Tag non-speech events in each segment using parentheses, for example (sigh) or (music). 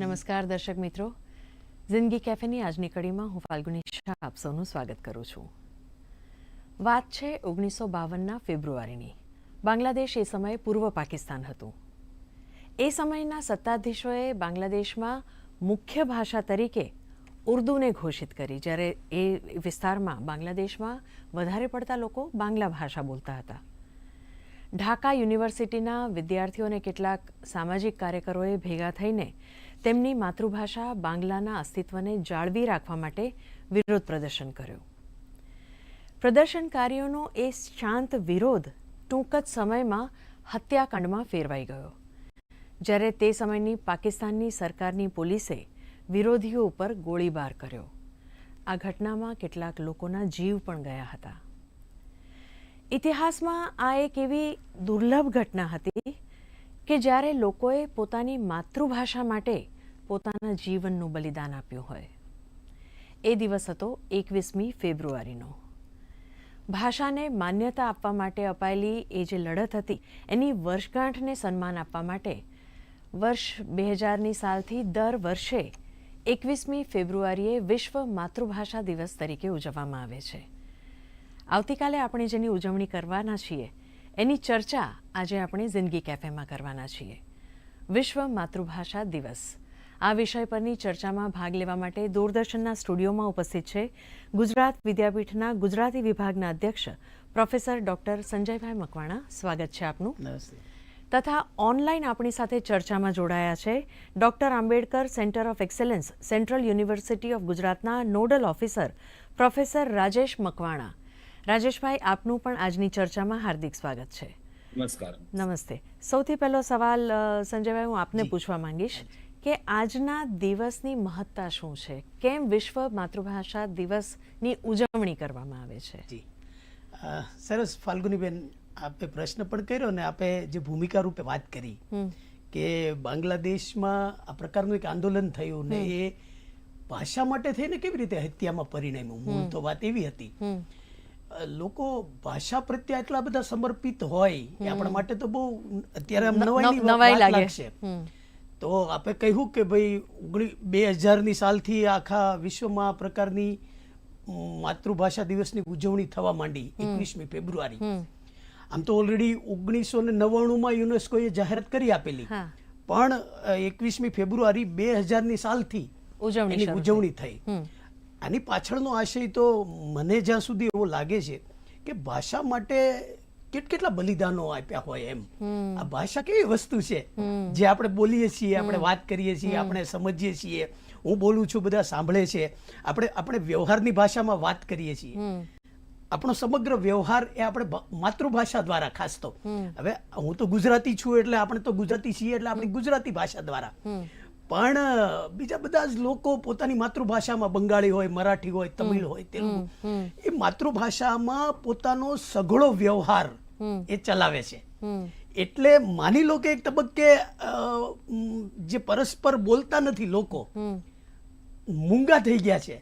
નમસ્કાર દર્શક મિત્રો. જિંદગી કેફેની આજની કડીમાં હું ફાલ્ગુની શાહ આપ સૌનું સ્વાગત કરું છું. વાત છે ઓગણીસો બાવનના ફેબ્રુઆરીની. બાંગ્લાદેશ એ સમયે પૂર્વ પાકિસ્તાન હતું. એ સમયના સત્તાધીશોએ બાંગ્લાદેશમાં મુખ્ય ભાષા તરીકે ઉર્દુને ઘોષિત કરી, જ્યારે એ વિસ્તારમાં બાંગ્લાદેશમાં વધારે પડતા લોકો બાંગ્લા ભાષા બોલતા હતા. ઢાકા યુનિવર્સિટીના વિદ્યાર્થીઓને કેટલાક સામાજિક કાર્યકરોએ ભેગા થઈને તેમની માતૃભાષા બાંગ્લાના અસ્તિત્વને જાળવી રાખવા માટે વિરોધ પ્રદર્શન કર્યું. પ્રદર્શનકારીઓનો એ શાંત વિરોધ ટૂંક જ સમયમાં હત્યાકાંડમાં ફેરવાઈ ગયો. જ્યારે તે સમયની પાકિસ્તાનની સરકારની પોલીસે વિરોધીઓ ઉપર ગોળીબાર કર્યો. આ ઘટનામાં કેટલાક લોકોના જીવ પણ ગયા હતા. ઇતિહાસમાં આ એક એવી દુર્લભ ઘટના હતી કે જ્યારે લોકોએ પોતાની માતૃભાષા માટે પોતાના જીવનનું બલિદાન આપ્યું હોય. એ દિવસ હતો એકવીસમી ફેબ્રુઆરીનો. ભાષાને માન્યતા આપવા માટે અપાયેલી એ જે લડત હતી, એની વર્ષગાંઠને સન્માન આપવા માટે વર્ષ બે હજારની સાલથી દર વર્ષે એકવીસમી ફેબ્રુઆરીએ વિશ્વ માતૃભાષા દિવસ તરીકે ઉજવવામાં આવે છે. આવતીકાલે આપણે જેની ઉજવણી કરવાના છીએ એની ચર્ચા આજે આપણે જિંદગી કેફેમાં કરવાના છીએ. વિશ્વ માતૃભાષા દિવસ. આ વિષય પરની ચર્ચામાં ભાગ લેવા માટે દૂરદર્શનના સ્ટુડિયોમાં ઉપસ્થિત છે ગુજરાત વિદ્યાપીઠના ગુજરાતી વિભાગના અધ્યક્ષ પ્રોફેસર ડૉક્ટર સંજયભાઈ મકવાણા. સ્વાગત છે આપનું. નમસ્તે. તથા ઓનલાઈન આપણી સાથે ચર્ચામાં જોડાયા છે doctor Ambedkar centre of excellence central university of ગુજરાતના nodal officer professor Rajesh Makwana. Rajeshbhai આપનું પણ આજની ચર્ચામાં હાર્દિક સ્વાગત છે. નમસ્કાર. નમસ્તે. સૌથી પહેલો સવાલ સંજયભાઈ હું આપને પૂછવા માંગીશ કે આજના દિવસની મહત્તા શું છે? કેમ વિશ્વ માતૃભાષા દિવસની ઉજવણી કરવામાં આવે છે? જી. સરસ ફાલ્ગુનીબેન આપે પ્રશ્ન પણ કર્યો ને આપે જે ભૂમિકા રૂપે વાત કરી કે બાંગ્લાદેશમાં આ પ્રકારનું એક આંદોલન થયું ને એ ભાષા માટે થઈને કેવી રીતે હત્યામાં પરિણમ્યું? મૂળ તો વાત એવી હતી. લોકો ભાષા પ્રત્યે આટલા બધા સમર્પિત હોય એ આપણા માટે તો બહુ અત્યારે આમ નવાઈની નવાઈ વાત લાગે. લાગશે. તો આપણે કહ્યું કે ભાઈ ઓગણી બે હજારની સાલથી આખા વિશ્વમાં આ પ્રકારની માતૃભાષા દિવસની ઉજવણી થવા માંડી એકવીસમી ફેબ્રુઆરી. આમ તો ઓલરેડી ઓગણીસો ને નવ્વાણુંમાં યુનેસ્કોએ જાહેરાત કરી આપેલી. પણ એકવીસમી ફેબ્રુઆરી બે હજારની સાલથી ઉજવણી થઈ. આની પાછળનો આશય તો મને જ્યાં સુધી એવો લાગે છે કે ભાષા માટે કેટ કેટલા બલિદાનો આપ્યા હોય એમ. આ ભાષા કેવી વસ્તુ છે? જે આપણે બોલીએ છીએ આપણે વાત કરીએ છીએ આપણે સમજીએ છીએ. હું બોલું છું બધા સાંભળે છે. આપણે આપણે વ્યવહારની ભાષામાં વાત કરીએ છીએ. આપણો સમગ્ર વ્યવહાર એ આપણે માતૃભાષા દ્વારા ખાસ તો. હવે હું તો ગુજરાતી છું એટલે આપણે તો ગુજરાતી છીએ એટલે આપણી ગુજરાતી ભાષા દ્વારા. પણ બીજા બધા જ લોકો પોતાની માતૃભાષામાં બંગાળી હોય મરાઠી હોય તમિલ હોય તેલુગુ. એ માતૃભાષામાં પોતાનો સઘળો વ્યવહાર એ ચલાવે છે. એટલે માની લો કે એક તબક્કે જે પરસ્પર બોલતા નથી લોકો મૂંગા થઈ ગયા છે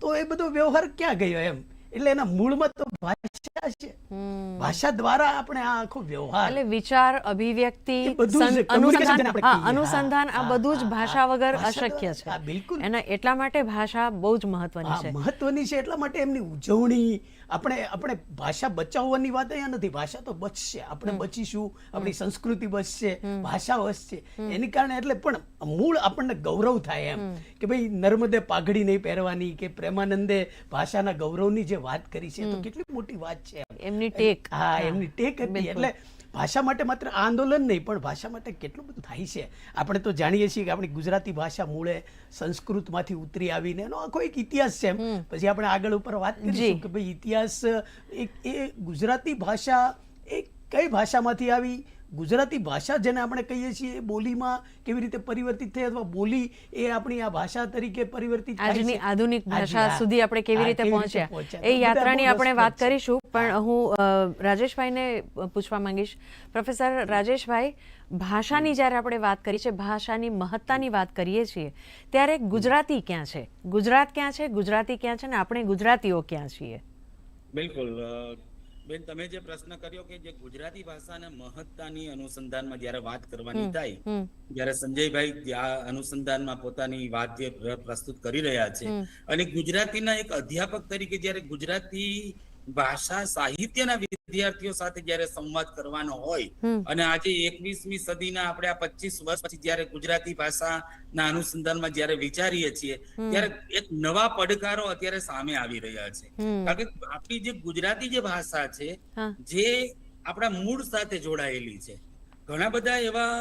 તો એ બધો વ્યવહાર ક્યાં ગયો એમ? એટલે એના મૂળમાં તો ભાષા છે. ભાષા દ્વારા આપણે આ આખો વ્યવહાર એટલે વિચાર અભિવ્યક્તિ. અનુસંધાન આ બધું જ ભાષા વગર અશક્ય છે. બિલકુલ. એના એટલા માટે ભાષા બહુ જ મહત્વની છે. મહત્વની છે એટલા માટે એમની ઉજવણી આપણે આપણે ભાષા બચાવવાની વાત અહીંયા નથી. ભાષા તો બચશે. આપણે બચીશું. આપણી સંસ્કૃતિ બચશે. ભાષા બચશે. એની કારણે એટલે પણ મૂળ આપણને ગૌરવ થાય એમ. કે ભાઈ નર્મદે પાઘડી નહીં પહેરવાની કે પ્રેમાનંદે ભાષાના ગૌરવની જે વાત કરી છે તો કેટલી મોટી વાત છે એમની ટેક. હા એમની ટેક હતી. એટલે ભાષા માટે માત્ર આંદોલન નહીં પણ ભાષા માટે કેટલું બધું થાય છે. આપણે તો જાણીએ છીએ કે આપણી ગુજરાતી ભાષા મૂળે સંસ્કૃતમાંથી ઉતરી આવીને એનો આખો એક ઇતિહાસ છે પછી આપણે આગળ ઉપર વાત. કરીશું કે ભાઈ ઇતિહાસ એક એ ગુજરાતી ભાષા એ કઈ ભાષામાંથી આવી? ગુજરાતી ભાષા જેને આપણે કહીએ છીએ એ બોલીમાં કેવી રીતે પરિવર્તિત થઈ અથવા બોલી એ આપણી આ ભાષા તરીકે પરિવર્તિત આજની આધુનિક ભાષા સુધી આપણે કેવી રીતે પહોંચ્યા. એ યાત્રાની આપણે વાત કરીશું પણ હું. રાજેશભાઈને પૂછવા માંગીશ. પ્રોફેસર રાજેશભાઈ ભાષાની જ્યારે આપણે વાત કરી છે ભાષાની મહત્તાની વાત કરીએ છીએ ત્યારે ગુજરાતી ક્યાં છે? ગુજરાત ક્યાં છે? ગુજરાતી ક્યાં છે? ને આપણે ગુજરાતીઓ ક્યાં છીએ? બિલકુલ બેન તમે જે પ્રશ્ન કર્યો કે જે ગુજરાતી ભાષાના મહત્તાની અનુસંધાનમાં જ્યારે વાત કરવાની થાય જ્યારે સંજયભાઈ આ અનુસંધાનમાં પોતાની વાત જે પ્રસ્તુત કરી રહ્યા છે અને ગુજરાતીના એક અધ્યાપક તરીકે જ્યારે ગુજરાતી ભાષા સાહિત્યના વિદ્યાર્થીઓ સાથે જયારે સંવાદ કરવાનો હોય અને આજે એકવીસમી સદીના આપણે આ પચીસ વર્ષ પછી જયારે ગુજરાતી ભાષાના અનુસંધાનમાં જયારે વિચારીએ છીએ ત્યારે એક નવા પડકારો અત્યારે સામે આવી રહ્યા છે. કારણ કે આપણી જે ગુજરાતી જે ભાષા છે જે આપણા મૂળ સાથે જોડાયેલી છે. ઘણા બધા એવા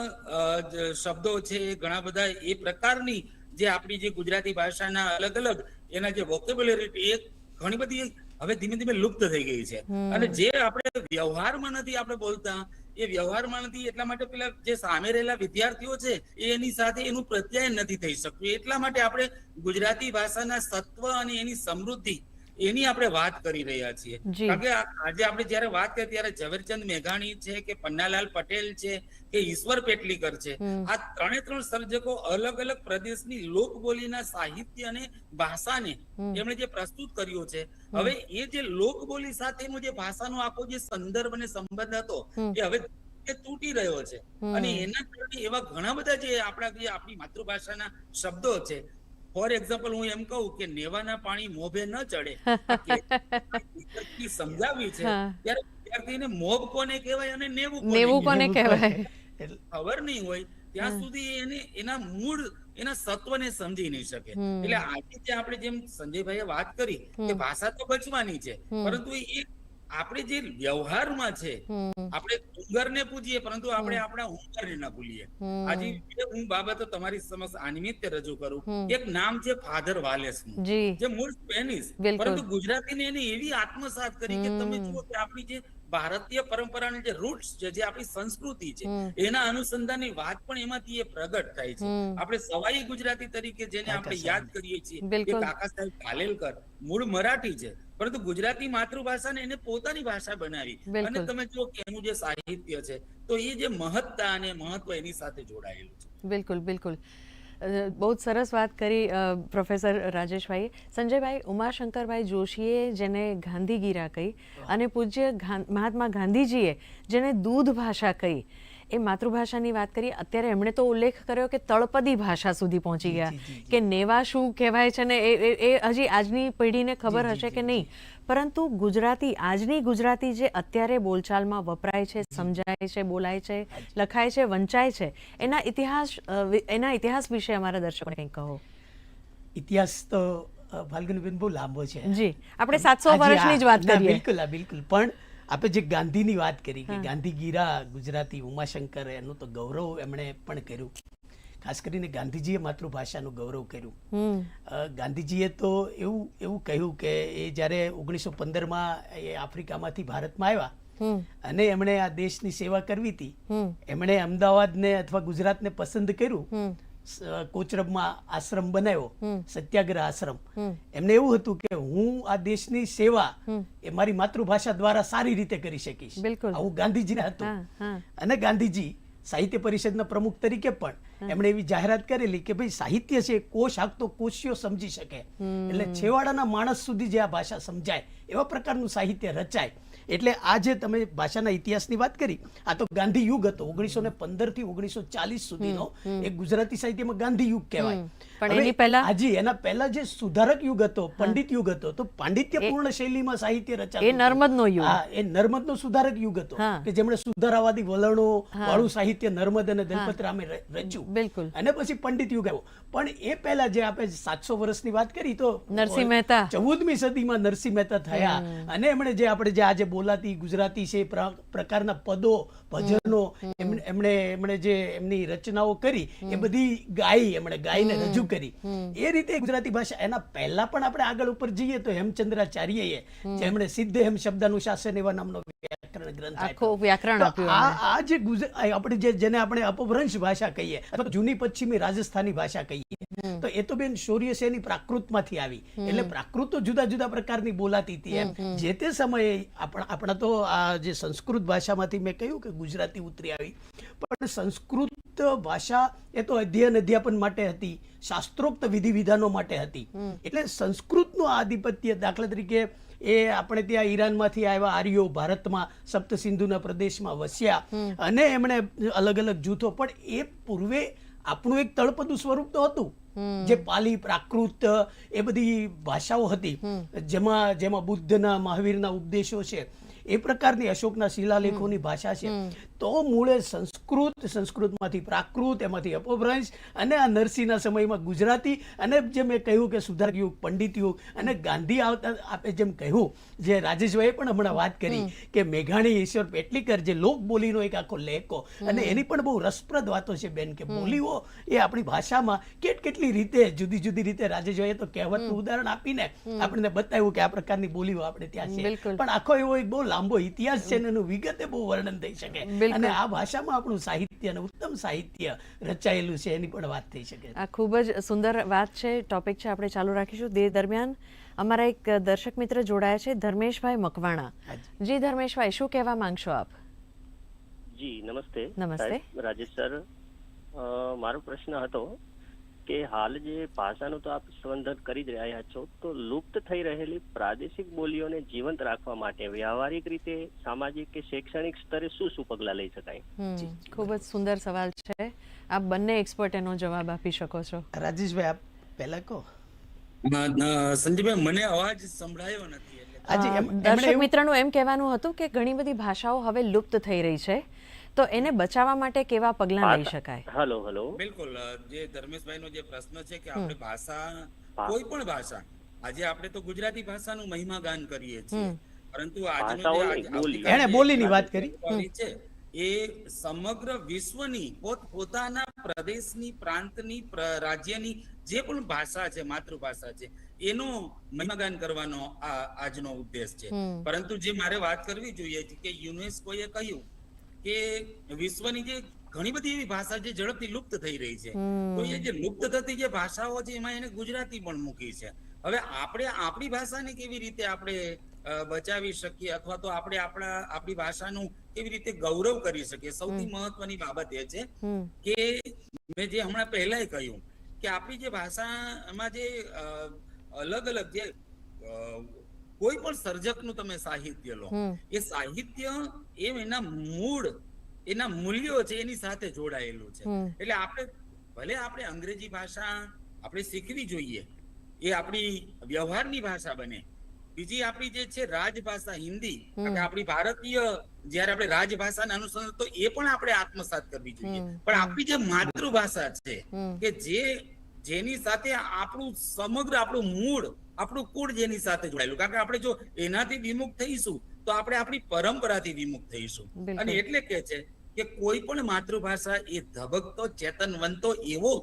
શબ્દો છે ઘણા બધા એ પ્રકારની જે આપણી જે ગુજરાતી ભાષાના અલગ અલગ એના જે વોકેબ્યુલરી એ ઘણી બધી હવે ધીમે ધીમે લુપ્ત થઈ ગઈ છે. અને જે આપણે વ્યવહારમાં નથી આપણે બોલતા એ વ્યવહારમાં નથી એટલા માટે પેલા જે સામે રહેલા વિદ્યાર્થીઓ છે એની સાથે એનું પ્રત્યાયન નથી થઈ શકતું. એટલા માટે આપણે ગુજરાતી ભાષાના સત્વ અને એની સમૃદ્ધિ એની આપણે વાત કરી રહ્યા છીએ. કારણ કે આજે આપણે જયારે વાત કરીએ ત્યારે ઝવેરચંદ મેઘાણી છે કે પન્નાલાલ પટેલ છે કે ઈશ્વર પેટલીકર છે આ ત્રણે ત્રણ સર્જકો અલગ અલગ પ્રદેશની લોકબોલીના સાહિત્ય અને ભાષાને એમણે જે પ્રસ્તુત કર્યું છે. હવે એ જે લોકબોલી સાથેનો જે ભાષાનો આખો જે સંદર્ભ અને સંબંધ હતો એ હવે એ તૂટી રહ્યો છે. અને એના કારણે એવા ઘણા બધા જે આપણા જે આપણી માતૃભાષાના શબ્દો છે ફોર એક્ઝામ્પલ હું એમ કહું કે નેવાના પાણી મોભે ન ચડે. (laughs) સમજાવી છે ત્યારે વિદ્યાર્થીને મોભ કોને કહેવાય અને નેવું નેવું કોને કહેવાય? ખબર નહીં હોય ત્યાં સુધી એને એના મૂળ એના સત્વને સમજી નહીં શકે. એટલે આજે જે આપણે જેમ સંજયભાઈએ વાત કરી કે ભાષા તો બચવાની છે પરંતુ એ આપણે જે વ્યવહારમાં છે આપણે ઉંગરને પૂજીએ પરંતુ આપણે આપણા ઉંગરને ના ભૂલીએ. આજે હું બાબતો તમારી સમક્ષ આ નિમિત્તે રજૂ કરું. એક નામ છે ફાધર વાલેસનું જે. મૂળ સ્પેનિશ પરંતુ ગુજરાતીને એને એવી આત્મસાત કરી કે તમે જુઓ કે આપણી જે ભારતીય પરંપરાની જે રૂટ્સ છે જે આપણી સંસ્કૃતિ છે એના અનુસંધાનની વાત પણ એમાંથી એ પ્રગટ થાય છે. આપણે સવાઈ ગુજરાતી તરીકે જેને આપણે યાદ કરીએ છીએ કે કાકા સાહેબ કાલેલકર મૂળ મરાઠી છે. પરંતુ ગુજરાતી માતૃભાષાને એને પોતાની ભાષા બનાવી. અને તમે જો કે એનું જે સાહિત્ય છે તો એ જે મહત્તા અને મહત્વ એની સાથે જોડાયેલું છે. બિલકુલ બિલકુલ. બહુ જ સરસ વાત કરી પ્રોફેસર રાજેશભાઈ સંજયભાઈ ઉમાશંકરભાઈ જોશીએ જેને ગાંધીગીરા કહી અને પૂજ્ય મહાત્મા ગાંધીજીએ જેને દૂધ ભાષા કહી એ માતૃભાષાની વાત કરીએ અત્યારે એમણે તો ઉલ્લેખ કર્યો કે તળપદી ભાષા સુધી પહોંચી ગયા. કે નેવા શું કહેવાય છે ને એ હજી આજની પેઢીને ખબર હશે કે નહીં. પરંતુ ગુજરાતી આજની ગુજરાતી જે અત્યારે બોલચાલમાં વપરાય છે સમજાય છે બોલાય છે લખાય છે વંચાય છે એના ઇતિહાસ એના ઇતિહાસ વિશે અમારા દર્શકોને કંઈક કહો. ઇતિહાસ તો ફાલ્ગુનીબેન બહુ લાંબો છે. જી આપણે સાતસો વર્ષની જ વાત કરીએ. બિલકુલ બિલકુલ. પણ આપણે જે ગાંધીની વાત કરી કે ગાંધીગીરા ગુજરાતી ઉમાશંકર એનું તો ગૌરવ એમણે પણ કર્યું. ખાસ કરીને ગાંધીજીએ માતૃભાષાનું ગૌરવ કર્યું. ગાંધીજીએ તો એવું એવું કહ્યું કે એ જ્યારે ઓગણીસો પંદરમાં એ આફ્રિકામાંથી ભારતમાં આવ્યા અને એમણે આ દેશની સેવા કરવી હતી એમણે અમદાવાદને અથવા ગુજરાતને પસંદ કર્યું કોચરબમાં આશ્રમ બનાવ્યો સત્યાગ્રહ આશ્રમ. એમને એવું હતું કે હું આ દેશની સેવા એ મારી માતૃભાષા દ્વારા સારી રીતે કરી શકીશ. આવું ગાંધીજીને હતું. અને ગાંધીજી સાહિત્ય પરિષદના પ્રમુખ તરીકે પણ એમણે એવી જાહેરાત કરેલી કે ભાઈ સાહિત્ય છે કોશ હાકતો કોશિયો સમજી શકે. એટલે છેવાડાના માણસ સુધી જે આ ભાષા સમજાય એવા પ્રકારનું સાહિત્ય રચાય. એટલે આ જે તમે ભાષાના ઇતિહાસની વાત કરી આ તો ગાંધી યુગ હતો ઓગણીસો ને પંદરથી ઓગણીસો ચાલીસ સુધીનો એ ગુજરાતી સાહિત્યમાં ગાંધી યુગ કહેવાય? હાજી એના પહેલા જે સુધારક યુગ હતો પંડિત યુગ હતો તો પાંડિત્યપૂર્ણ શૈલીમાં સાહિત્ય રચાતું એ. નર્મદનો યુગ. હા એ નર્મદનો સુધારક યુગ હતો કે જેમણે સુધારાવાદી વલણો વાળું સાહિત્ય નર્મદ અને દલપત રામે રચ્યું. બિલકુલ. અને પછી પંડિત યુગ આવ્યો. પણ એ પહેલા જે આપણે સાતસો વર્ષની વાત કરી તો નરસિંહ મહેતા. ચૌદમી સદીમાં નરસિંહ મહેતા થયા. અને એમણે જે આપણે જે આજે બોલાતી ગુજરાતી છે પ્રકારના પદો ભજનો એમણે એમણે જે એમની રચનાઓ કરી એ બધી ગાઈ એમણે ગાઈને રજૂ કરી. એ રીતે ગુજરાતી ભાષા એના પહેલા પણ આપણે આગળ ઉપર જઈએ તો હેમચંદ્રાચાર્યએ જેમણે સિદ્ધ હેમ શબ્દાનુશાસન એવા નામનો વ્યાકરણ ગ્રંથ આખો વ્યાકરણ આપ્યો આ જે આપણે જે જેને આપણે અપભ્રંશ ભાષા કહીએ અથવા જૂની પશ્ચિમી રાજસ્થાની ભાષા કહીએ તો એ તો બેન શૌર્ય સેની પ્રાકૃતમાંથી આવી. એટલે પ્રાકૃત તો જુદા જુદા પ્રકારની બોલાતી હતી એમ. જે તે સમયે આપણા આપણા તો આ જે સંસ્કૃત ભાષામાંથી મેં કહ્યું કે ગુજરાતી ઉતરી આવી. પણ સંસ્કૃત ભાષા એ તો અધ્યયન અધ્યાપન માટે હતી શાસ્ત્રોક્ત વિધિ વિધાનો માટે હતી. એટલે સંસ્કૃતનું આધિપત્ય દાખલા તરીકે એ આપણે ત્યાં ઈરાનમાંથી આવ્યા આર્યો ભારતમાં સપ્તસિંધુના પ્રદેશમાં વસ્યા. અને એમણે અલગ અલગ જૂથો પણ એ પૂર્વે આપણું એક તળપદું સ્વરૂપ તો હતું. જે પાલી પ્રાકૃત એ બધી ભાષાઓ હતી. જેમાં જેમાં બુદ્ધના મહાવીરના ઉપદેશો છે. એ પ્રકારની અશોકના શિલાલેખોની ભાષા છે. તો મૂળે સંસ્કૃત સંસ્કૃતમાંથી પ્રાકૃત એમાંથી અપભ્રંશ અને આ નરસિંહના સમયમાં ગુજરાતી અને જે મેં કહ્યું કે સુધાર યુગ પંડિત યુગ અને ગાંધી આવતા આપે જેમ કહ્યું જે રાજેશભાઈએ પણ હમણાં વાત કરી કે મેઘાણી ઈશ્વર પેટલીકર જે લોક બોલીનો એક આખો લેખો અને એની પણ બહુ રસપ્રદ વાતો છે બેન કે બોલીઓ એ આપણી ભાષામાં કેટ કેટલી રીતે જુદી જુદી રીતે રાજેશભાઈએ તો કહેવતનું ઉદાહરણ આપીને આપણને બતાવ્યું કે આ પ્રકારની બોલીઓ આપણે ત્યાં છે. પણ આખો એવો એક બહુ લાંબો ઇતિહાસ છે અને એનું વિગતે બહુ વર્ણન થઈ શકે. અને આ ભાષામાં આપણું સાહિત્ય અને ઉત્તમ સાહિત્ય રચાયેલું છે એની પણ વાત થઈ શકે. આ ખૂબ જ સુંદર વાત છે ટોપિક છે આપણે ચાલુ રાખીશું. તે દરમિયાન અમારા એક દર્શક મિત્ર જોડાયા છે ધર્મેશભાઈ મકવાણા. જી ધર્મેશભાઈ શું કહેવા માંગશો આપ? જી નમસ્તે. નમસ્તે. રાજેશ સર અ, મારો પ્રશ્ન હતો કે હાલ જે ભાષાનું તો આપ સંવર્ધન કરી જ રહ્યા છો તો લુપ્ત થઈ રહેલી પ્રાદેશિક બોલીઓને જીવંત રાખવા માટે વ્યવહારિક રીતે સામાજિક કે શૈક્ષણિક સ્તરે શું શું પગલાં લઈ શકાય? ખૂબ જ સુંદર સવાલ છે. આપ બંને એક્સપર્ટ એનો જવાબ આપી શકો છો. રાજેશભાઈ આપ પહેલા કહો. ન- ન- મને અવાજ સંભળાયો નથી દર્શક મિત્રનું એમ કહેવાનું હતું કે ઘણી બધી ભાષાઓ હવે લુપ્ત થઈ રહી છે. તો એને બચાવવા માટે કેવા પગલાં લઈ શકાય? Hello hello. બિલકુલ. જે ધર્મેશભાઈનો જે પ્રશ્ન છે કે આપણે ભાષા કોઈ પણ ભાષા આજે આપણે તો ગુજરાતી ભાષાનું મહિમા ગાન કરીએ છીએ. પરંતુ આજનો જે બોલીની વાત કરી. છે એ સમગ્ર વિશ્વની પોત પોતાના પ્રદેશની પ્રાંતની રાજ્યની જે પણ ભાષા છે માતૃભાષા છે એનો મહિમાગાન કરવાનો આ આજનો ઉદ્દેશ છે. પરંતુ જે મારે વાત કરવી જોઈએ કે યુનેસ્કોએ કહ્યું કે વિશ્વની જે ઘણી બધી એવી ભાષા જે ઝડપથી લુપ્ત થઈ રહી છે. તો એ જે લુપ્ત થતી જે ભાષાઓ છે એમાં એને ગુજરાતી પણ મૂકી છે. હવે આપણે આપણી ભાષાને કેવી રીતે આપણે બચાવી શકીએ અથવા તો આપણે આપણા આપણી ભાષાનું કેવી રીતે ગૌરવ કરી શકીએ? સૌથી મહત્વની બાબત એ છે કે મેં જે હમણાં પહેલાય કહ્યું કે આપણી જે ભાષામાં જે અલગ અલગ જે કોઈ પણ સર્જકનું તમે સાહિત્ય લો. એ સાહિત્ય એ એના મૂળ એના મૂલ્યો છે એની સાથે જોડાયેલું છે. એટલે આપણે ભલે આપણે અંગ્રેજી ભાષા આપણે શીખવી જોઈએ એ આપણી વ્યવહારની ભાષા બને. બીજી આપણી જે છે રાજભાષા હિન્દી આપણી ભારતીય જ્યારે આપણે રાજભાષાને અનુસરણ તો એ પણ આપણે આત્મસાત કરવી જોઈએ. પણ આપણી જે માતૃભાષા છે કે જે જેની સાથે આપણું સમગ્ર આપણું મૂળ આપણું કુળ જેની સાથે જોડાયેલું. કારણ કે આપણે જો એનાથી વિમુખ થઈશું તો આપણે આપણી પરંપરાથી વિમુખ થઈશું. અને એટલે કે છે કે કોઈ પણ માતૃભાષા એ ધબકતો ચેતનવંતો એવો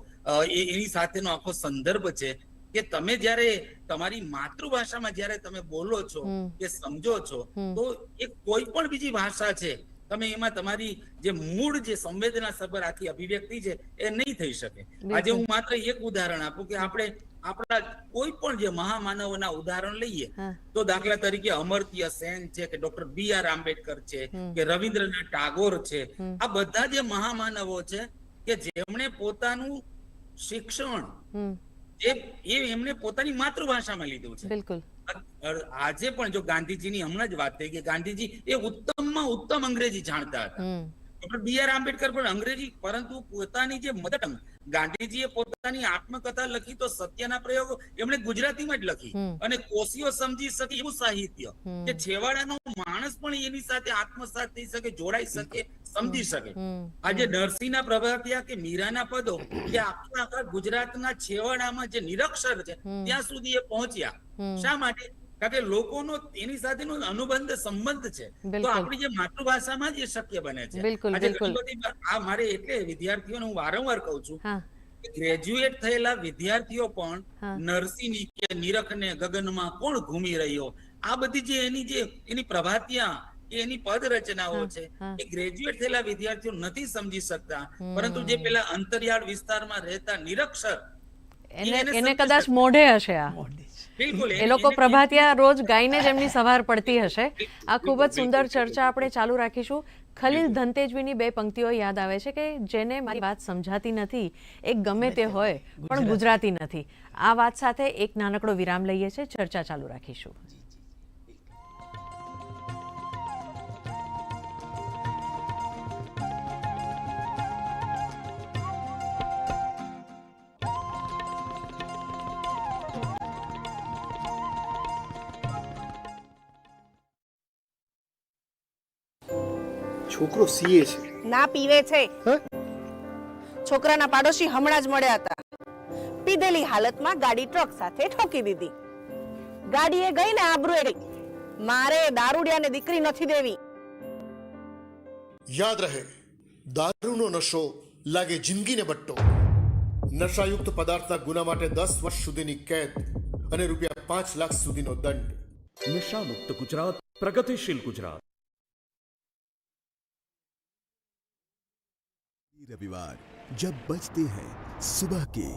એની સાથેનો આખો સંદર્ભ છે કે તમે જ્યારે તમારી માતૃભાષામાં જ્યારે તમે બોલો છો કે સમજો છો તો એ કોઈ પણ બીજી ભાષા છે તમે એમાં તમારી જે મૂળ જે સંવેદના સભર આખી અભિવ્યક્તિ છે એ નહીં થઈ શકે. આજે હું માત્ર એક ઉદાહરણ આપું કે આપણે આપણા કોઈ પણ જે મહામાનવના ઉદાહરણ લઈએ તો દાખલા તરીકે અમર્ત્ય સેન છે કે ડોક્ટર બી આર આંબેડકર છે કે રવિન્દ્રનાથ ટાગોર છે આ બધા જે મહામાનવો છે કે જેમણે પોતાનું શિક્ષણ એ એ એમણે પોતાની માતૃભાષામાં લીધું છે. બિલકુલ. આજે પણ જો ગાંધીજીની હમણાં જ વાત થઈ કે ગાંધીજી એ ઉત્તમમાં ઉત્તમ અંગ્રેજી જાણતા હતા. ડોક્ટર બી આર આંબેડકર પણ અંગ્રેજી પરંતુ પોતાની જે મધર ટંગ ગાંધીજીએ પોતાની આત્મકથા લખી તો સત્યના પ્રયોગો એમણે ગુજરાતીમાં જ લખી. અને કોશીઓ સમજી શકે એવું સાહિત્ય. કે છેવાડાનો માણસ પણ એની સાથે આત્મસાત થઈ શકે જોડાઈ શકે સમજી શકે. આજે નરસિંહના પ્રભાતિયા કે મીરાના પદો કે આખા આખા ગુજરાતના છેવાડામાં જે નિરક્ષર છે ત્યાં સુધી એ પહોંચ્યા. શા માટે? કારણ કે લોકોનો એની સાથેનો અનુબંધ સંબંધ છે. તો આપણી જે માતૃભાષામાં જ એ શક્ય બને છે. આજે ઘણી બધી આ મારે એટલે વિદ્યાર્થીઓને હું વારંવાર કહું છું ગ્રેજ્યુએટ થયેલા વિદ્યાર્થીઓ પણ નરસિંહની કે નિરખને ગગનમાં કોણ ઘૂમી રહ્યો? આ બધી જે એની જે એની પ્રભાતિયા એની પદ રચનાઓ છે એ ગ્રેજ્યુએટ થયેલા વિદ્યાર્થીઓ નથી સમજી શકતા. પરંતુ જે પેલા અંતરિયાળ વિસ્તારમાં રહેતા નિરક્ષર એને કદાચ મોઢે હશે આ. એ લોકો પ્રભાતિયા રોજ ગાઈને જ એમની સવાર પડતી હશે. આ ખૂબ જ સુંદર ચર્ચા આપણે ચાલુ રાખીશું. ખલીલ ધનતેજવીની બે પંક્તિઓ યાદ આવે છે કે જેને મારી વાત સમજાતી નથી એ ગમે તે હોય પણ ગુજરાતી. નથી. આ વાત સાથે એક નાનકડો વિરામ લઈએ છીએ ચર્ચા ચાલુ રાખીશું. છોકરો સીએ છે. ના પીવે છે. છોકરાના પાડોશી હમણાં જ મળ્યા હતા. પીધેલી હાલતમાં ગાડી ટ્રક સાથે ઠોકી દીધી. ગાડીએ ગઈ ને આબરૂ એડી. મારે દારૂડિયાને દીકરી નથી દેવી. યાદ રહે દારૂનો નશો લાગે જિંદગીને બટ્ટો. નશાયુક્ત પદાર્થના ગુના માટે દસ વર્ષ સુધીની કેદ અને રૂપિયા પાંચ લાખ સુધીનો દંડ. નશા મુક્ત ગુજરાત પ્રગતિશીલ ગુજરાત. रविवार जब बजते हैं सुबह के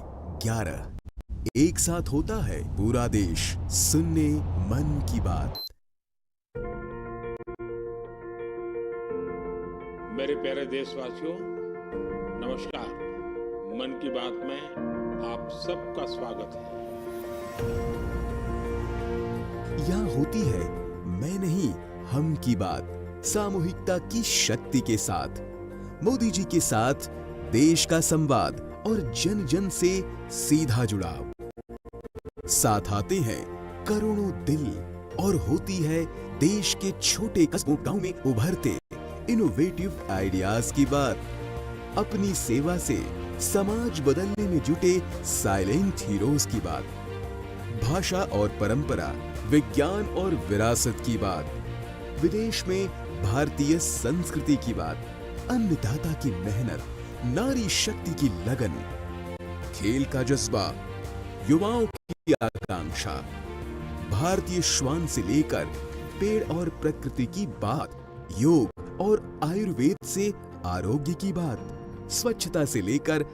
11 एक साथ होता है पूरा देश सुनने मन की बात। मेरे प्यारे देशवासियों नमस्कार। मन की बात में आप सबका स्वागत है। यहाँ होती है मैं नहीं हम की बात। सामूहिकता की शक्ति के साथ। मोदी जी के साथ देश का संवाद और जन जन से सीधा जुड़ाव। साथ आते हैं करोड़ों दिल और होती है देश के छोटे कस्बों, गाँव में उभरते इनोवेटिव आइडियाज़ की बात। अपनी सेवा से समाज बदलने में जुटे साइलेंट हीरोज की बात। भाषा और परंपरा, विज्ञान और विरासत की बात। विदेश में भारतीय संस्कृति की बात। अन्नदाता की मेहनत, नारी शक्ति की लगन, खेल का जज्बा, युवाओं की आकांक्षा, भारतीय श्वान से लेकर पेड़ और प्रकृति की बात, योग और आयुर्वेद से आरोग्य की बात, स्वच्छता से लेकर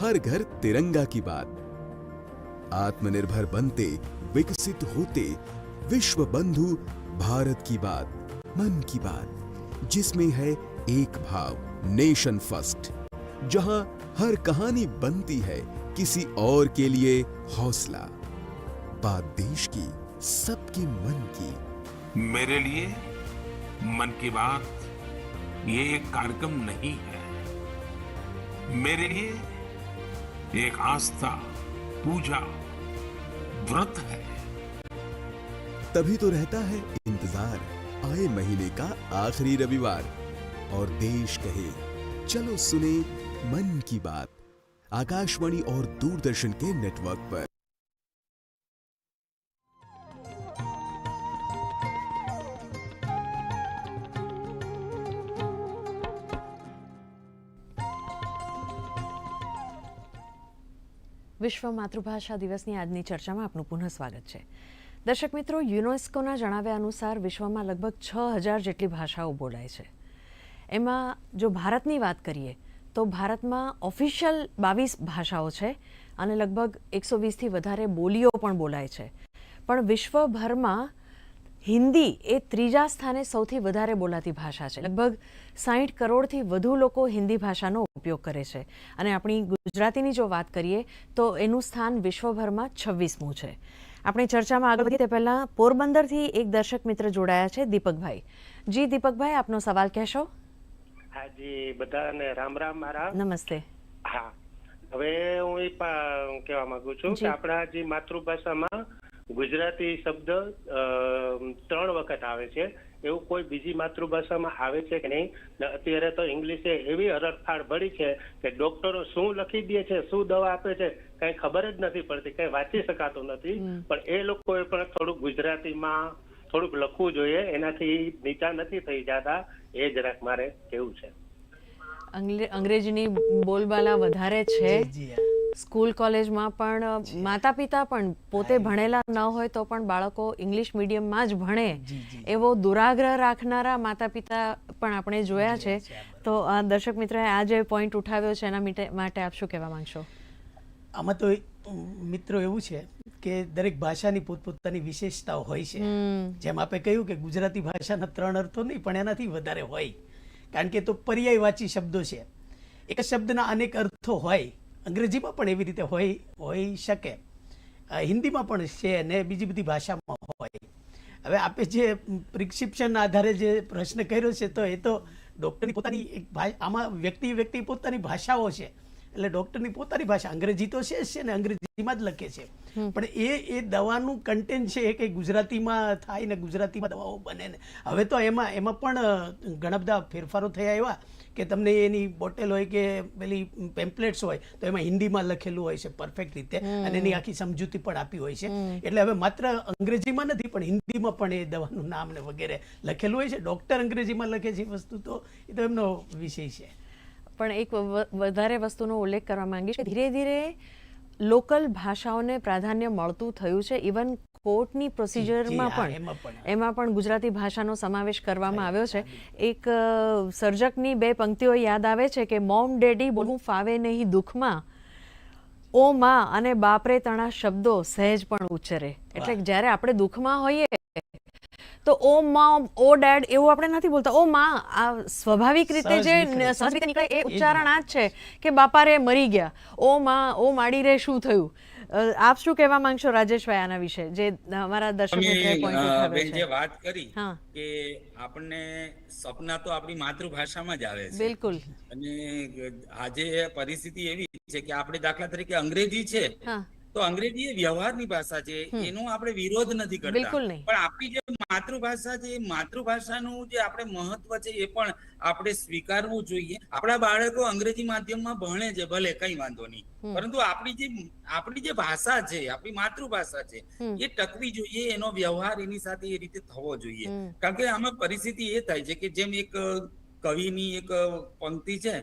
हर घर तिरंगा की बात। आत्मनिर्भर बनते, विकसित होते विश्व बंधु भारत की बात, मन की बात, जिसमें है एक भाव नेशन फ़र्स्ट जहाँ हर कहानी बनती है किसी और के लिए हौसला। बात देश की सबके मन की। मेरे लिए मन की बात ये एक कार्यक्रम नहीं है। मेरे लिए एक आस्था पूजा व्रत है। तभी तो रहता है इंतज़ार आए महीने का आखिरी रविवार। और देश कहे चलो सुने मन की बात आकाशवाणी और दूरदर्शन के नेटवर्क पर વિશ્વ માતૃભાષા દિવસની આજની ચર્ચામાં આપનું પુનઃ સ્વાગત છે દર્શક મિત્રો યુનેસ્કોના જણાવ્યા અનુસાર વિશ્વમાં લગભગ છ હજાર જેટલી ભાષાઓ બોલાય છે એમાં જો ભારતની વાત કરીએ, તો ભારતમાં ઓફિશિયલ બાવીસ ભાષાઓ છે અને લગભગ એકસો વીસથી વધારે બોલીઓ પણ બોલાય છે. પણ વિશ્વભરમાં હિન્દી એ ત્રીજા સ્થાને સૌથી વધારે બોલાતી ભાષા છે. લગભગ સાહીઠ કરોડથી વધુ લોકો હિન્દી ભાષાનો ઉપયોગ કરે છે. અને આપણી ગુજરાતીની જો વાત કરીએ, તો એનું સ્થાન વિશ્વભરમાં છવ્વીસમું છે. આપણી ચર્ચામાં આગળ વધીએ તે પહેલાં પોરબંદરથી એક દર્શક મિત્ર જોડાયા છે, દીપકભાઈ. જી, દીપકભાઈ, આપનો સવાલ કહેશો? હાજી બધાને રામ રામ મારા નમસ્તે. હા. હવે હું એ કહેવા માંગુ છું કે આપણા જે માતૃભાષામાં ગુજરાતી શબ્દ ત્રણ વખત આવે છે. એવું કોઈ બીજી માતૃભાષામાં આવે છે કે નહીં? અત્યારે તો ઇંગ્લિશે એવી હરડફાડ ભરી છે કે ડોક્ટરો શું લખી દે છે શું દવા આપે છે કઈ ખબર જ નથી પડતી કઈ વાંચી શકાતું નથી. પણ એ લોકોએ પણ થોડુંક ગુજરાતીમાં થોડુંક લખવું જોઈએ. એનાથી નીચા નથી થઈ જતા. એ જરાક મારે કેવું છે. અંગ્રેજીની બોલબાલા વધારે છે. સ્કૂલ કોલેજમાં પણ માતા પિતા પણ પોતે ભણેલા ન હોય તો પણ બાળકો ઇંગ્લિશ મીડિયમમાં જ ભણે. એવો દુરાગ્રહ રાખનારા માતા પિતા પણ આપણે જોયા છે. તો આ દર્શક મિત્રએ આ જે પોઈન્ટ ઉઠાવ્યો છે એના માટે- માટે આપ શું કહેવા માંગશો? આમાં તો મિત્રો એવું છે કે દરેક ભાષાની પોતપોતાની વિશેષતાઓ હોય છે. જેમ આપણે કહ્યું કે ગુજરાતી ભાષાના ત્રણ અર્થો નહીં પણ એનાથી વધારે હોય. કારણ કે તો પર્યાયવાચી શબ્દો છે. એક શબ્દના અનેક અર્થો હોય. અંગ્રેજીમાં પણ એવી રીતે હોય હોઈ શકે. હિન્દીમાં પણ છે અને બીજી બધી ભાષામાં હોય. હવે આપે જે પ્રિસ્ક્રિપ્શન આધારે જે પ્રશ્ન કર્યો છે તો એ તો ડૉક્ટરની પોતાની એક આમાં વ્યક્તિ વ્યક્તિ પોતાની ભાષાઓ છે. એટલે ડૉક્ટરની પોતાની ભાષા. અંગ્રેજી તો છે જ છે ને અંગ્રેજીમાં જ લખે છે. પણ એ એ દવાનું કન્ટેન્ટ છે એ કંઈ ગુજરાતીમાં થાય ને ગુજરાતીમાં દવાઓ બને ને. હવે તો એમાં એમાં પણ ઘણા બધા ફેરફારો થયા એવા કે તમને એની બોટલ હોય કે પેલી પેમ્પલેટ્સ હોય તો એમાં હિન્દીમાં લખેલું હોય છે પરફેક્ટ રીતે. અને એની આખી સમજૂતી પણ આપી હોય છે. એટલે હવે માત્ર અંગ્રેજીમાં નથી પણ હિન્દીમાં પણ એ દવાનું નામ ને વગેરે લખેલું હોય છે. ડોક્ટર અંગ્રેજીમાં લખે છે એ વસ્તુ તો એ તો એમનો વિષય છે. પણ એક વધારે વસ્તુનો ઉલ્લેખ કરવા માંગીશ કે ધીરે ધીરે લોકલ ભાષાઓને પ્રાધાન્ય મળતું થયું છે. ઇવન કોર્ટની પ્રોસિજરમાં પણ એમાં પણ. ગુજરાતી ભાષાનો સમાવેશ કરવામાં આવ્યો છે. એક સર્જકની બે પંક્તિઓ યાદ આવે છે કે મોમ ડેડી બોલવું ફાવે નહીં દુઃખમાં ઓ માં અને બાપરે તણા શબ્દો સહેજ પણ ઉચ્ચરે એટલે જ્યારે આપણે દુઃખમાં હોઈએ તો ઓ માં ઓ ડેડ એવું આપણે નથી બોલતા. ઓ માં આ સ્વાભાવિક રીતે જે. સહજ રીતે. નીકળે એ ઉચ્ચારણ આ જ છે કે બાપા રે મરી ગયા. ઓ માં ઓ માડી રે શું થયું? આપ શું કહેવા માંગશો રાજેશભાઈ આના વિશે? જે અમારા દર્શક જે વાત કરી કે આપણને સપના તો આપણી માતૃભાષામાં જ આવે છે. બિલકુલ. અને આજે પરિસ્થિતિ એવી છે કે આપણે દાખલા તરીકે અંગ્રેજી છે તો અંગ્રેજી એ વ્યવહારની ભાષા છે. એનો આપણે વિરોધ નથી કરતા. બિલકુલ નહીં. પણ આપણી જે માતૃભાષા છે માતૃભાષાનું જે આપણે મહત્વ છે એ પણ આપણે સ્વીકારવું જોઈએ. આપણા બાળકો અંગ્રેજી માધ્યમમાં ભણે છે ભલે કઈ વાંધો નહીં. પરંતુ આપણી જે આપણી જે ભાષા છે આપણી માતૃભાષા છે એ ટકવી જોઈએ એનો વ્યવહાર એની સાથે એ રીતે થવો જોઈએ. કારણ કે આમાં પરિસ્થિતિ એ થાય છે કે જેમ એક કવિની એક પંક્તિ છે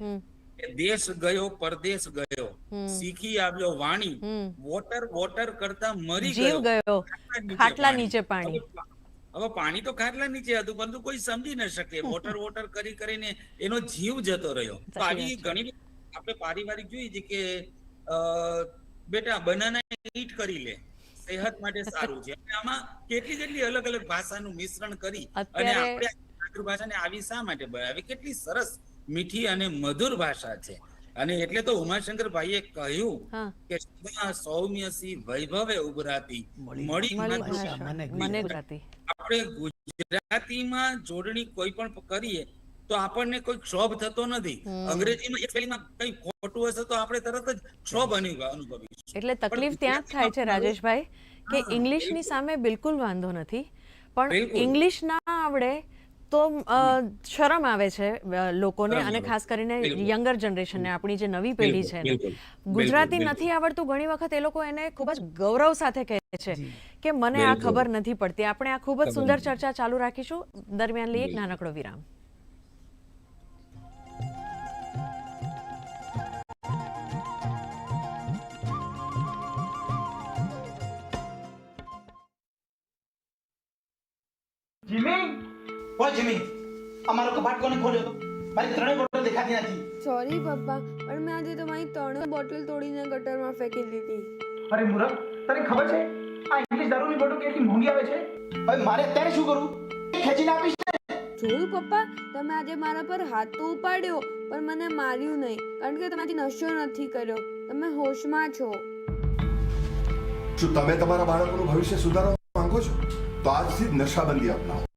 દેશ ગયો પરદેશ ગયો. શીખી આવ્યો વાણી. વોટર વોટર કરતા મરી ગયો. ખાટલા નીચે પાણી. હવે પાણી તો ખાટલા નીચે હતું પરંતુ કોઈ સમજી ન શકે. વોટર વોટર કરી કરીને એનો જીવ જતો રહ્યો. તો આવી ઘણી આપણે પારિવારિક જોઈએ છે કે બેટા બનાના ઈટ કરી લે. સેહત માટે સારું છે. અને આમાં કેટલી કેટલી અલગ અલગ ભાષાનું મિશ્રણ કરી અને આપણે માતૃભાષાને આવી શા માટે બનાવી? કેટલી સરસ મીઠી અને મધુર ભાષા છે. અને એટલે તો ઉમાશંકર ભાઈએ કહ્યું કે સૌમ્યસી વૈભવે ઉભરાતી મળી- આપણે ગુજરાતીમાં જોડણી કોઈ પણ કરીએ તો આપણને કોઈ ક્ષોભ થતો નથી. અંગ્રેજીમાં સ્પેલિંગમાં કઈ ખોટું હશે તો આપણે તરત જ ક્ષોભ અનુભવ અનુભવીશું. એટલે તકલીફ ત્યાં જ થાય છે રાજેશભાઈ કે ઇંગ્લિશની સામે બિલકુલ વાંધો નથી. પણ ઇંગ્લિશ ના આવડે તો શરમ આવે છે લોકોને અને ખાસ કરીને. યંગર જનરેશનને આપણી જે નવી પેઢી છે. ગુજરાતી નથી આવડતું ઘણી વખત એ લોકો એને ખૂબ જ ગૌરવ સાથે કહે છે કે મને આ ખબર નથી પડતી. આપણે આ ખૂબ જ સુંદર ચર્ચા ચાલુ રાખીશું. દરમિયાન લઈએ એક નાનકડો વિરામ. ઓ જીમી અમારો કબાટ કોને ખોલ્યો હતો મારી ત્રણેય બોટલ દેખાતી નથી. સોરી પપ્પા પણ મેં આજે તમારી ત્રણ બોટલ તોડીને ગટરમાં ફેંકી દીધી. અરે મૂરખ તને ખબર છે? આ ઇંગ્લિશ દારૂની બોટલ કેટલી મોંઘી આવે છે? હવે મારે અત્યારે શું કરું? ખેંચીને આપીશ ને. જોયું પપ્પા? તમે આજે મારા પર હાથ તો ઉપાડ્યો પણ મને માર્યું નહીં કારણ કે તમારી નશો નથી કર્યો. તમે હોશમાં છો. શું તમે તમારા બાળકોનું ભવિષ્ય સુધારવા માંગો છો? તો આજથી નશાબંધી અપનાવો.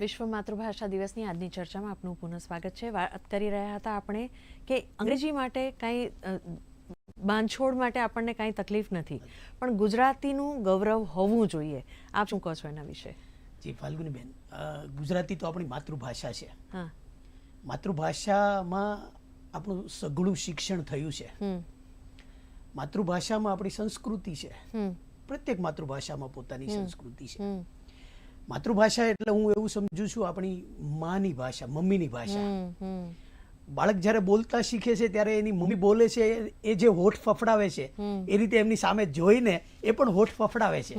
વિશ્વ માતૃભાષા દિવસની આજની ચર્ચામાં આપનું પુનઃ સ્વાગત છે. વાત કરી રહ્યા હતા આપણે કે અંગ્રેજી માટે કાંઈ બાંધછોડ માટે આપણને કાંઈ તકલીફ નથી. પણ ગુજરાતીનું ગૌરવ હોવું જોઈએ. આપ શું કહો છો એના વિશે? જી ફાલ્ગુનીબેન ગુજરાતી તો આપણી માતૃભાષા છે. હા. માતૃભાષામાં આપણું સઘળું શિક્ષણ થયું છે. માતૃભાષામાં આપણી સંસ્કૃતિ છે. પ્રત્યેક માતૃભાષામાં પોતાની સંસ્કૃતિ છે. માતૃભાષા એટલે હું એવું સમજુ છું આપણી માની ભાષા મમ્મીની ભાષા. બાળક જ્યારે બોલતા શીખે છે ત્યારે એની મમ્મી બોલે છે એ જે હોઠ ફફડાવે છે એ રીતે એમની સામે જોઈને એ પણ હોઠ ફફડાવે છે.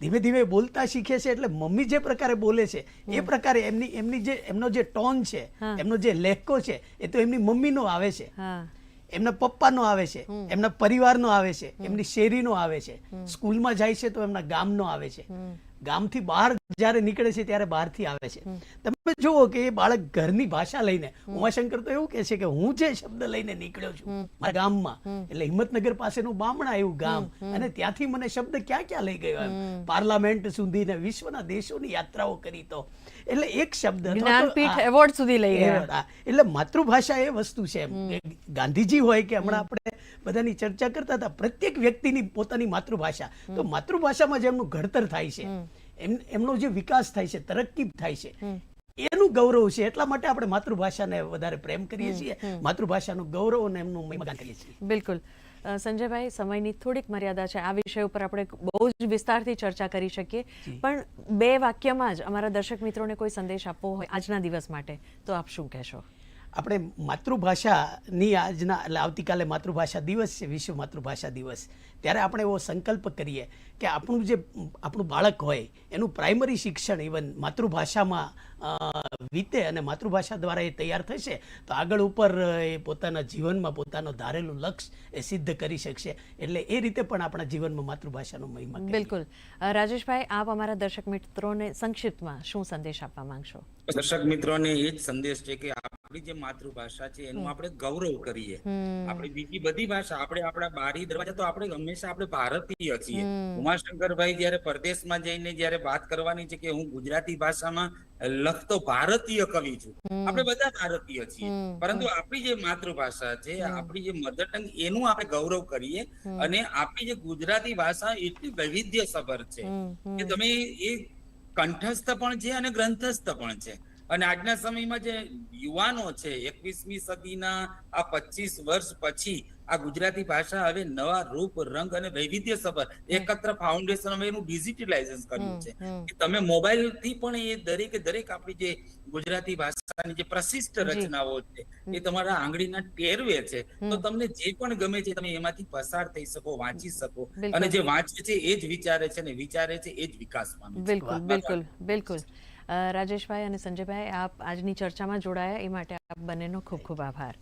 ધીમે ધીમે બોલતા શીખે છે એટલે મમ્મી જે પ્રકારે બોલે છે એ પ્રકારે એમની એમની જે એમનો જે ટોન છે એમનો જે લહેકો છે એ તો એમની મમ્મીનો આવે છે. એમના પપ્પાનો આવે છે એમના પરિવારનો આવે છે એમની શેરીનો આવે છે. સ્કૂલમાં જાય છે તો એમના ગામનો આવે છે. ગામથી બહાર જ્યારે નીકળે છે ત્યારે બહારથી આવે છે. તમે જુઓ કે એ બાળક ઘરની ભાષા લઈને ઉમાશંકર તો એવું કહે છે કે હું જે શબ્દ લઈને નીકળ્યો છું મારા ગામમાં એટલે હિંમતનગર પાસેનું બામણા એવું ગામ અને ત્યાંથી મને શબ્દ ક્યાં ક્યાં લઈ ગયો એમ. પાર્લામેન્ટ સુધી ને વિશ્વના દેશોની યાત્રાઓ કરી તો. એટલે એક શબ્દ જ્ઞાનપીઠ એવોર્ડ સુધી લઈ ગયા. એટલે માતૃભાષા એ વસ્તુ છે ગાંધીજી હોય કે હમણાં આપણે બધાની ચર્ચા કરતા હતા પ્રત્યેક વ્યક્તિની પોતાની માતૃભાષા. તો માતૃભાષામાં જે એમનું ઘડતર થાય છે. એમ એમનો જે વિકાસ થાય છે તરક્કી થાય છે. એનું ગૌરવ છે એટલા માટે આપણે માતૃભાષાને વધારે પ્રેમ કરીએ છીએ. માતૃભાષાનું ગૌરવ અને એમનું મહિમાગાન કરીએ છીએ. બિલકુલ. સંજયભાઈ સમયની થોડીક મર્યાદા છે. આ વિષય ઉપર આપણે બહુ જ વિસ્તારથી ચર્ચા કરી શકીએ. પણ બે વાક્યમાં જ અમારા દર્શક મિત્રોને કોઈ સંદેશ આપવો હોય આજના દિવસ માટે તો આપ શું કહેશો? આપણે માતૃભાષાની આજના એટલે આવતીકાલે માતૃભાષા દિવસ છે વિશ્વ માતૃભાષા દિવસ. ત્યારે આપણે એવો સંકલ્પ કરીએ કે આપણું જે આપણું બાળક હોય એનું પ્રાઇમરી શિક્ષણ ઇવન માતૃભાષામાં વીતે અને માતૃભાષા દ્વારા એ તૈયાર થશે તો આગળ ઉપર એ પોતાના જીવનમાં પોતાનું ધારેલું લક્ષ્ય એ સિદ્ધ કરી શકશે. એટલે એ રીતે પણ આપણા જીવનમાં માતૃભાષાનો મહિમા. બિલકુલ. રાજેશભાઈ આપ અમારા દર્શક મિત્રોને સંક્ષિપ્તમાં શું સંદેશ આપવા માંગશો? દર્શક મિત્રોને એ જ સંદેશ છે કે આપણી જે માતૃભાષા છે એનું આપણે ગૌરવ કરીએ. આપણે બીજી બધી ભાષા આપણે આપણા બારી દરવાજા તો આપણે હંમેશા આપણે ભારતીય છીએ. ઉમાશંકરભાઈ જયારે પરદેશમાં જઈને જયારે વાત કરવાની છે કે હું ગુજરાતી ભાષામાં લખતો ભારતીય કવિ છું. આપણે બધા ભારતીય છીએ. પરંતુ આપણી જે માતૃભાષા છે આપણી જે મધર ટંગ એનું આપણે ગૌરવ કરીએ અને આપણી જે ગુજરાતી ભાષા એટલી વૈવિધ્ય સભર છે કે તમે એ કંઠસ્થ પણ છે અને ગ્રંથસ્થ પણ છે. અને આજના સમયમાં જે યુવાનો છે એકવીસમી સદીના આ પચીસ વર્ષ પછી આ ગુજરાતી ભાષા હવે નવા રૂપ રંગ અને વૈવિધ્ય સભર એકત્ર ફાઉન્ડેશન હવે એનું ડિજિટલાઇઝેશન કર્યું છે. કે તમે મોબાઈલથી પણ એ દરેકે દરેક આપણી જે ગુજરાતી ભાષાની જે પ્રશિષ્ટ રચનાઓ છે એ તમારા આંગળીના ટેરવે છે તો તમને જે પણ ગમે છે તમે એમાંથી પસાર થઈ શકો વાંચી શકો. અને જે વાંચે છે એ જ વિચારે છે અને વિચારે છે એ જ વિકાસ પામે છે. બિલકુલ બિલકુલ બિલકુલ. રાજેશભાઈ અને સંજયભાઈ આપ આજની ચર્ચામાં જોડાયા એ માટે આપ બંનેનો ખૂબ ખૂબ આભાર.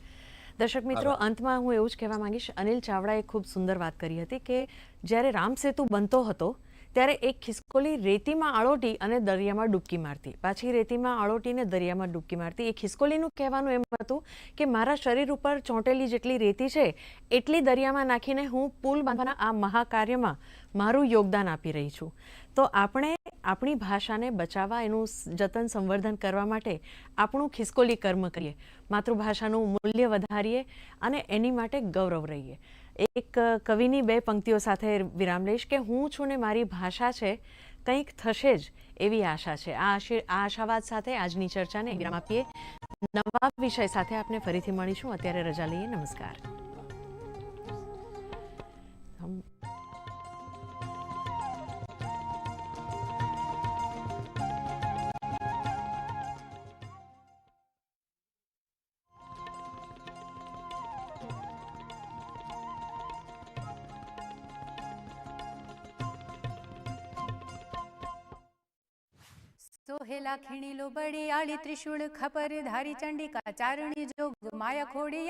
દર્શક મિત્રો અંતમાં હું એવું જ કહેવા માંગીશ અનિલ ચાવડાએ ખૂબ સુંદર વાત કરી હતી કે જ્યારે રામ સેતુ બનતો હતો ત્યારે એક ખિસકોલી રેતીમાં આળોટી અને દરિયામાં ડૂબકી મારતી. પાછી રેતીમાં આળોટીને દરિયામાં ડૂબકી મારતી. એ ખિસકોલીનું કહેવાનું એમ હતું કે, મારા શરીર ઉપર ચોંટેલી જેટલી રેતી છે, એટલી દરિયામાં નાખીને હું પુલ બાંધવાના આ મહાકાર્યમાં મારું યોગદાન આપી રહી છું. તો આપણે આપણી ભાષાને બચાવવા, એનું જતન, સંવર્ધન કરવા માટે આપણું ખિસકોલી કર્મ કરીએ. માતૃભાષાનું મૂલ્ય વધારીએ અને એની માટે ગૌરવ રહીએ. એક કવિની બે પંક્તિઓ સાથે વિરામ લઈશ કે હું છું ને મારી ભાષા છે, કંઈક થશે જ એવી આશા છે. આ આશાવાદ સાથે આજની ચર્ચાને વિરામ આપીએ. નવા વિષય સાથે આપણે ફરીથી મળીશું. અત્યારે રજા લઈએ. નમસ્કાર. સોહેલા ખીણી લો બડી આળી ત્રિશુળ ખપર ધારી ચંડિકા ચારણી જોગ માયા ખોડી